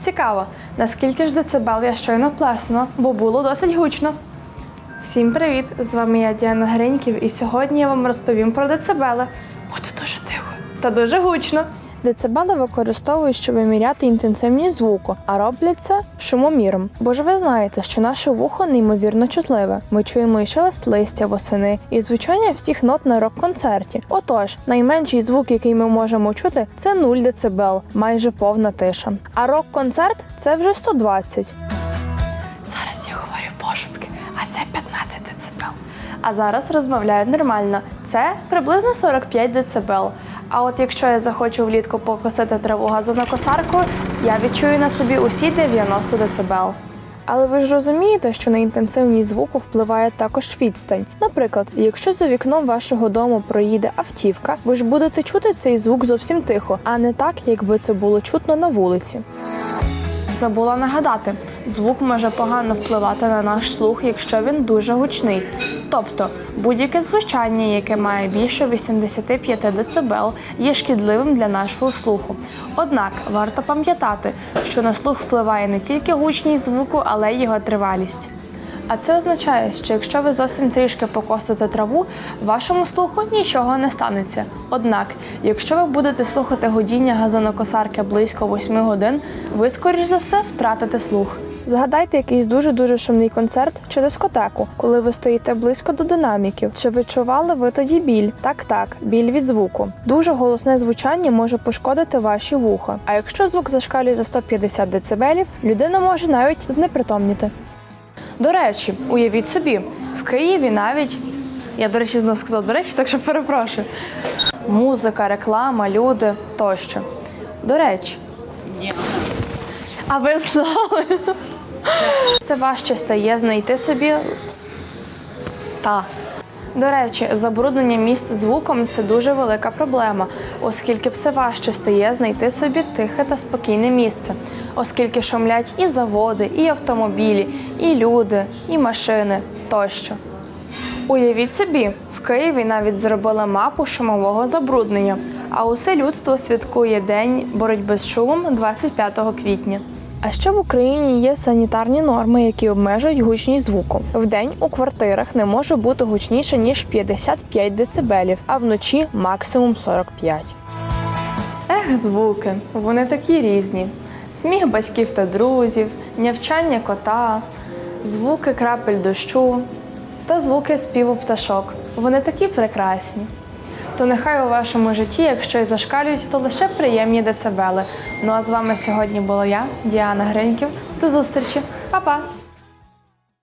Цікаво, наскільки ж децибел я щойно плеснула, бо було досить гучно. Всім привіт! З вами я Діана Гриньків, і сьогодні я вам розповім про децибели. Буде дуже тихо та дуже гучно. Децибели використовують, щоб виміряти інтенсивність звуку, а роблять це шумоміром. Бо ж ви знаєте, що наше вухо неймовірно чутливе. Ми чуємо і шелест листя восени, і звучання всіх нот на рок-концерті. Отож, найменший звук, який ми можемо чути, це 0 децибел, майже повна тиша. А рок-концерт це вже 120. А зараз розмовляю нормально. Це приблизно 45 децибел. А от якщо я захочу влітку покосити траву газонокосаркою, я відчую на собі усі 90 децибел. Але ви ж розумієте, що на інтенсивність звуку впливає також відстань. Наприклад, якщо за вікном вашого дому проїде автівка, ви ж будете чути цей звук зовсім тихо, а не так, якби це було чутно на вулиці. Забула нагадати, звук може погано впливати на наш слух, якщо він дуже гучний. Тобто будь-яке звучання, яке має більше 85 дБ, є шкідливим для нашого слуху. Однак варто пам'ятати, що на слух впливає не тільки гучність звуку, але й його тривалість. А це означає, що якщо ви зовсім трішки покосите траву, вашому слуху нічого не станеться. Однак, якщо ви будете слухати гудіння газонокосарки близько 8 годин, ви, скоріш за все, втратите слух. Згадайте якийсь дуже дуже шумний концерт чи дискотеку, коли ви стоїте близько до динаміків. Чи відчували ви тоді біль? Так, так, біль від звуку. Дуже голосне звучання може пошкодити ваші вуха. А якщо звук зашкалює за 150 дБ, людина може навіть знепритомніти. До речі, уявіть собі, в Києві навіть я, до речі, знову сказала, до речі, так що перепрошую. Музика, реклама, люди тощо. До речі. А ви знали? Все важче стає знайти собі. Та. До речі, забруднення міст звуком це дуже велика проблема, оскільки все важче стає знайти собі тихе та спокійне місце, оскільки шумлять і заводи, і автомобілі, і люди, і машини тощо. Уявіть собі, в Києві навіть зробили мапу шумового забруднення, а усе людство святкує День боротьби з шумом 25 квітня. А ще в Україні є санітарні норми, які обмежують гучність звуку. Вдень у квартирах не може бути гучніше ніж 55 дБ, а вночі максимум 45. Ех, звуки, вони такі різні. Сміх батьків та друзів, нявчання кота, звуки крапель дощу та звуки співу пташок. Вони такі прекрасні. То нехай у вашому житті, якщо й зашкалюють, то лише приємні децибели. Ну а з вами сьогодні була я, Діана Гриньків. До зустрічі, Па-па!